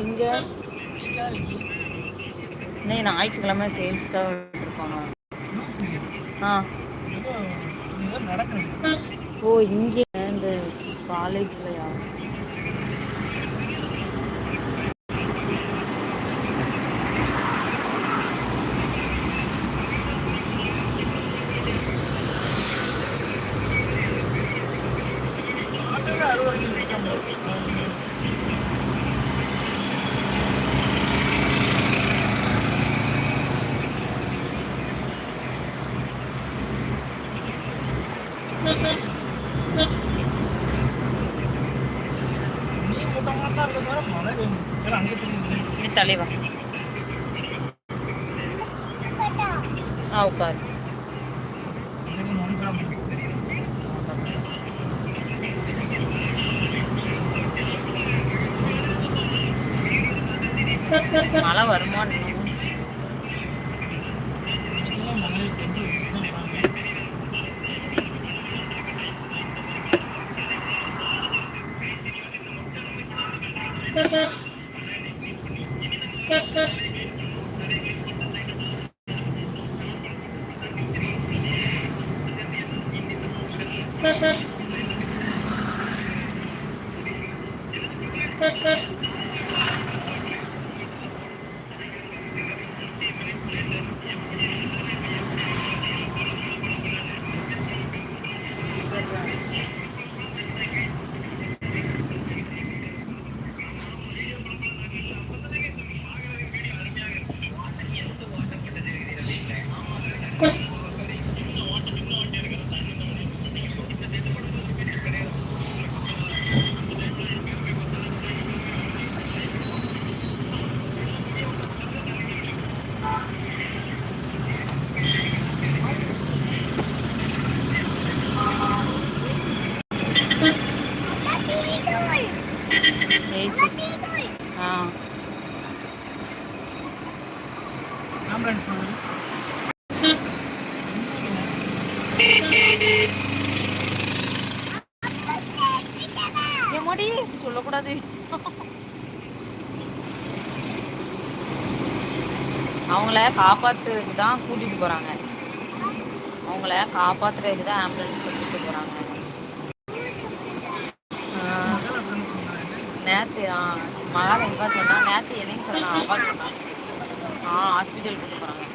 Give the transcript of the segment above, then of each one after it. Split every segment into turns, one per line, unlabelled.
இங்க இன்னைக்கு ஞாயிற்றுக்கிழமை சேல்ஸ்க்காக இருப்பாங்க ஆ.
நடக்குது
ஓ இங்கே இந்த காலேஜ்லையா
Thank
you. தலைவா. ஆ மழை வருமா ஏசி ஆ
ஆம்புலன்ஸ் ஆ.
ஏன் மாடி சொல்லக்கூடாது. அவங்கள காப்பாத்துறதுக்கு தான் கூட்டிட்டு போறாங்க. அவங்கள காப்பாத்துறதுக்கு தான் ஆம்புலன்ஸ் கூட்டிட்டு போறாங்க. மகால் எங்க சொன்னான் நேத்து என்னையும் சொன்னான் அவா சொன்னான் ஆ ஹாஸ்பிட்டல் கூட்டு போறாங்க.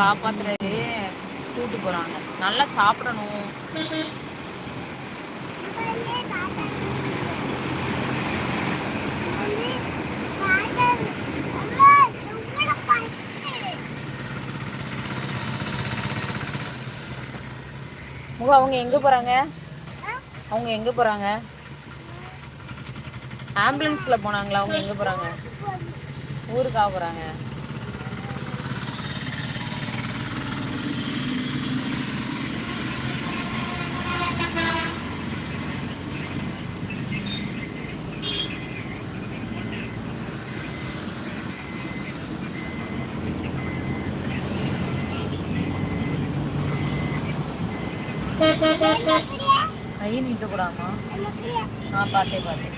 காப்பாத்துறது கூட்டு போறாங்க. நல்லா சாப்பிடணும். முக அவங்க எங்க போறாங்க? அவங்க எங்க போறாங்க? ஆம்புலன்ஸ்ல போனாங்களா? அவங்க எங்க போறாங்க? ஊருக்காக போறாங்க? கை நீட்டக்கூடாமா ஆ பார்த்தேன் பார்த்தேன்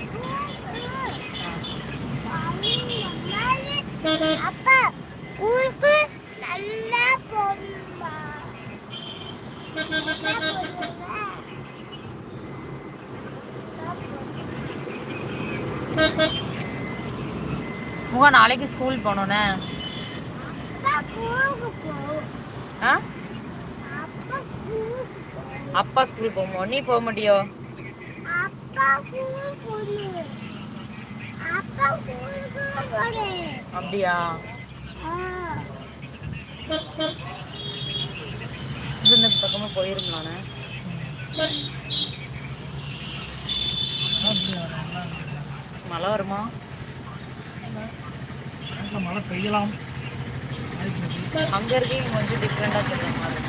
அப்பா ஊருக்கு நல்லா போமா
முக நாளைக்கு ஸ்கூல் போகணுண்ணே ஆ?
அப்பா
ஸ்கூல் போவோம் நீ போக
போடு
அப்படியா? இந்த பக்கமாக போயிருங்களாண்ணே
அப்படியா நல்லா
மழை வருமா?
மழை பெய்யலாம்.
அங்க இருக்கீங்க கொஞ்சம் டிஃப்ரெண்டா சொல்ற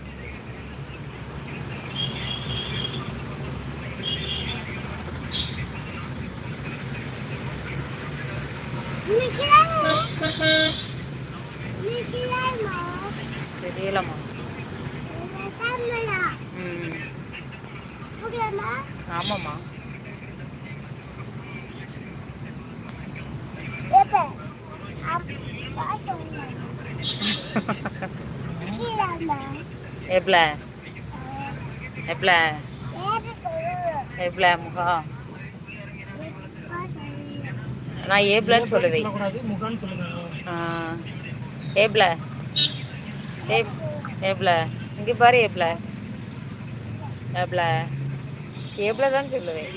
தெரியலம்மா
தமிழா
ம்
ஓகேம்மா
ஆமாம்மா
எப்ப அப்பா சொன்னாங்க கீழாம்மா
எப்பல எப்பல
ஏது சொல்லு
எப்பல முகா
அப்பா சொல்லுங்க
நான் ஏப்லன்னு சொல்லுவேன். ஏப்ல. ஏப் ஏப்ல. இங்கே பாரு ஏப்ல. ஏப்ல. ஏப்ல தான் சொல்லுவேன்.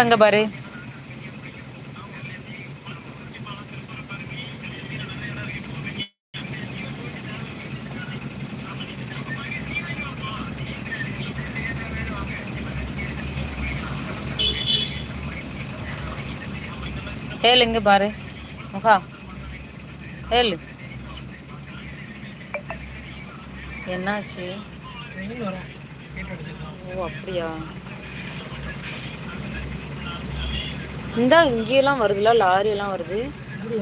அங்க பாரு. ஏழு இங்க பாரு. முகா ஏழு. என்னாச்சு? ஓ அப்படியா? இந்தா இங்கேயெல்லாம் வருதுல லாரி எல்லாம் வருது
இப்படி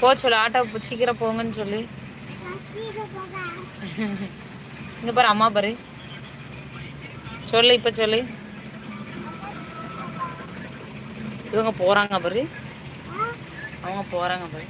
போ சொல்லு ஆட்டோ சீக்கிரம் போங்கன்னு சொல்லு.
கீழே
இங்க பாரு அம்மா பாரு. சொல்லு இப்ப சொல்லு. இவங்க போறாங்க பாரு. அவங்க போறாங்க பாரு.